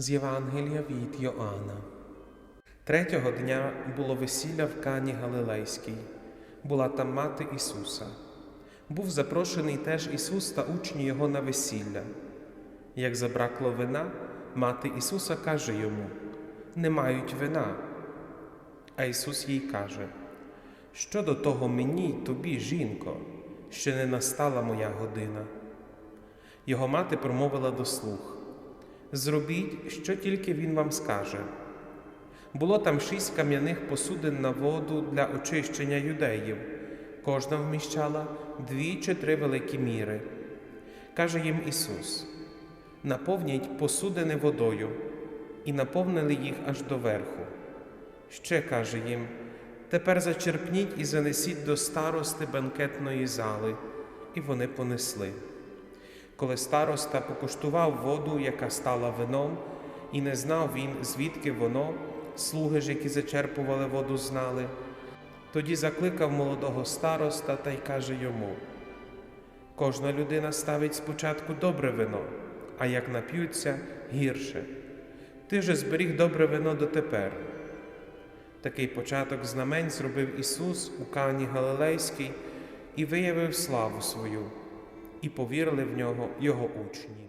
З Євангелія від Йоанна. Третього дня було весілля в Кані Галилейській. Була там мати Ісуса. Був запрошений теж Ісус та учні Його на весілля. Як забракло вина, мати Ісуса каже йому: Не мають вина. А Ісус їй каже: Що до того мені тобі, жінко, ще не настала моя година. Його мати промовила до слух: Зробіть, що тільки він вам скаже. Було там шість кам'яних посудин на воду для очищення юдеїв. Кожна вміщала дві чи три великі міри. Каже їм Ісус: наповніть посудини водою, і наповнили їх аж до верху. Ще каже їм: тепер зачерпніть і занесіть до старости бенкетної зали, і вони понесли. Коли староста покуштував воду, яка стала вином, і не знав він, звідки воно, слуги ж, які зачерпували воду, знали, тоді закликав молодого староста та й каже йому: Кожна людина ставить спочатку добре вино, а як нап'ються гірше. Ти же зберіг добре вино дотепер. Такий початок знамень зробив Ісус у Кані Галилейській і виявив славу свою, і повірили в нього Його учні.